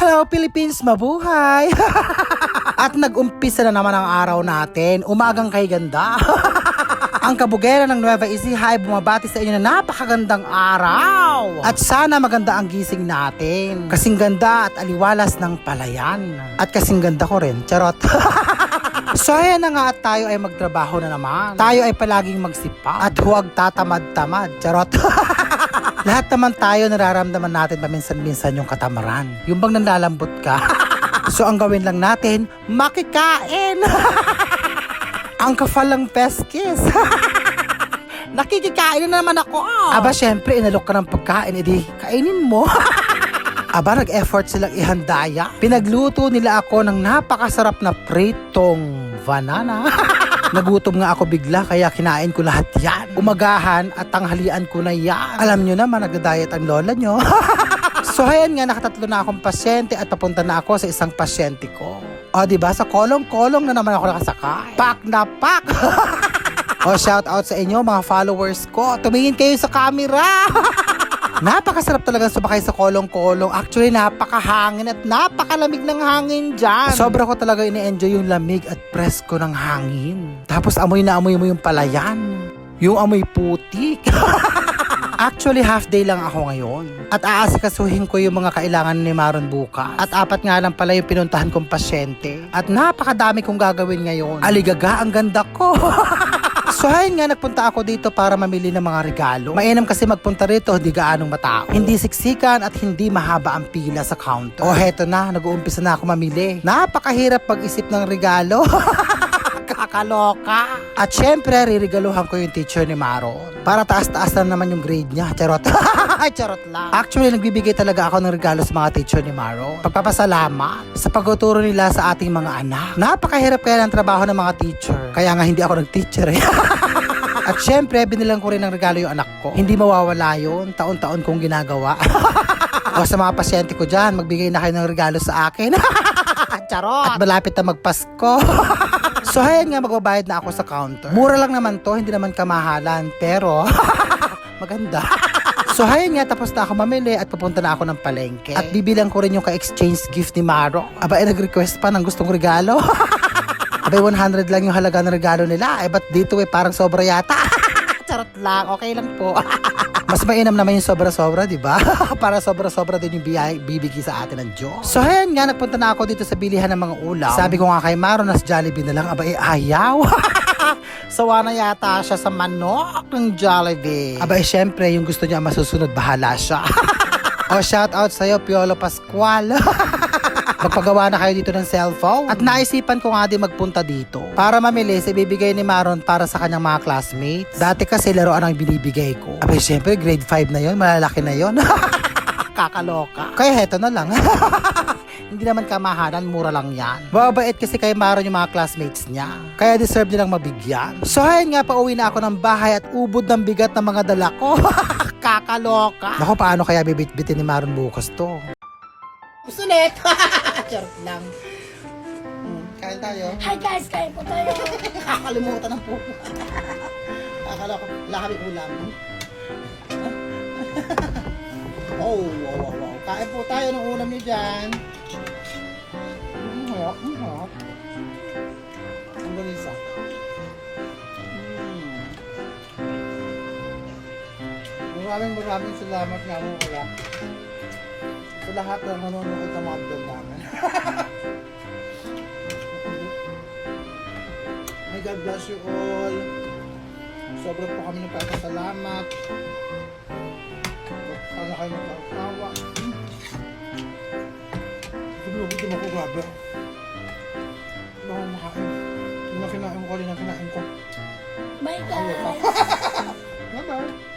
Hello Philippines, mabuhay! At nag-umpisa na naman ang araw natin, umagang kay ganda. ang kabugera ng Nueva Ecija ay bumabati sa inyo na napakagandang araw. At sana maganda ang gising natin. Kasing ganda at aliwalas ng palayan. At kasing ganda ko rin, charot. So ayan na nga at tayo ay magtrabaho na naman. Tayo ay palaging magsipa at huwag tatamad-tamad. Charot. Lahat naman tayo nararamdaman natin paminsan-minsan yung katamaran. Yung bang nanlalambot ka. so ang gawin lang natin, makikain. ang kafalang peskis. Nakikikain na naman ako. Aba, syempre, inalok ka ng pagkain, edi kainin mo. Aba, nag-effort silang ihandaya. Pinagluto nila ako ng napakasarap na pritong banana. Nagutom nga ako bigla kaya kinain ko lahat yan. Umagahan at tanghalian ko na yan. Alam nyo naman, nagda-diet ang lola nyo. so ayan nga, nakatatlo na akong pasyente at papunta na ako sa isang pasyente ko. O, di ba Sa kolong-kolong na naman ako nakasakay. Pak na pak! o, shout out sa inyo mga followers ko. Tumingin kayo sa camera! Napakasarap talaga sumakay sa kolong-kolong. Actually, napakahangin at napakalamig ng hangin dyan. Sobra ko talaga ini-enjoy yung lamig at presko ng hangin. Tapos amoy na amoy mo yung palayan. Yung amoy putik. Actually, half day lang ako ngayon. At aasikasuhin ko yung mga kailangan ni Maron bukas. At apat nga lang pala yung pinuntahan kong pasyente. At napakadami kong gagawin ngayon. Aligaga, ang ganda ko. So ayun nga, nagpunta ako dito para mamili ng mga regalo. Mainam kasi magpunta rito, hindi gaanong matao. Hindi siksikan at hindi mahaba ang pila sa counter. O heto na, nag-uumpisa na ako mamili. Napakahirap pag-isip ng regalo. Kakaloka. At syempre, ririgaluhan ko yung teacher ni Maron. Para taas-taas na naman yung grade niya. Charot. Charot lang. Actually, nagbibigay talaga ako ng regalo sa mga teacher ni Maron. Pagpapasalamat sa pagtuturo nila sa ating mga anak. Napakahirap kaya ng trabaho ng mga teacher. Kaya nga hindi ako nag-teacher eh. At syempre, binilang ko rin ng regalo yung anak ko. Hindi mawawala yun. Taon-taon kong ginagawa. o sa mga pasyente ko dyan, magbigay na kayo ng regalo sa akin. Charot! At malapit na magpasko. So, ayan nga, magbabayad na ako sa counter. Mura lang naman to, hindi naman kamahalan. Pero, maganda. So, ayun nga, tapos na ako mamili at pupunta na ako ng palengke. At bibilang ko rin yung ka-exchange gift ni Maro. Aba, eh, nag-request pa ng gustong regalo. Abay, 100 lang yung halaga ng regalo nila. Eh, ba't dito eh, parang sobra yata? Charot lang, okay lang po. Mas mainam naman yung sobra-sobra, di ba? Para sobra-sobra din yung biyay, bibigay sa atin ng Diyos. So, ayan nga, nagpunta na ako dito sa bilihan ng mga ulam. Sabi ko nga kay Maro, nas Jollibee na lang. Aba, eh, ayaw. Sawa na yata siya sa manok ng Jollibee. Aba, eh, syempre, yung gusto niya masusunod, bahala siya. o, shout out sa'yo, Piolo Pascual. Magpagawa na kayo dito ng cellphone. At naisipan ko nga din magpunta dito. Para mamili, sa ibibigay ni Maron para sa kanyang mga classmates. Dati kasi laruan ang binibigay ko. Abay, syempre, grade 5 na yon malalaki na yon Kakaloka. Kaya heto na lang. Hindi naman kamahalan, mura lang yan. Mababait kasi kay Maron yung mga classmates niya. Kaya deserve nilang mabigyan. So ayun nga, pauwi na ako ng bahay at ubod ng bigat ng mga dala ko. Kakaloka. Naku, paano kaya bibit-bitin ni Maron bukas to? Usulit! Charot lang. Hmm, kain tayo. Hi guys, kain po tayo. Kakalimutan ng pupo. Akala ko, wala kami ulam. oh, wow, wow, wow. Kain po tayo ng ulam niyo dyan. Mm, harap, mm, harap. Ang ganisa. Mm. Maraming maraming salamat nga mo ulam. Sa lahat ng nanonood ng mga vlog namin. May God bless you all. Sobrang po kami nagpapasalamat. Sana kayo magkakawa. Gulo-gulo ako, grabe. Baka makain. Yung na kinain ko kanina, kinain ko. Bye guys. Bye-bye.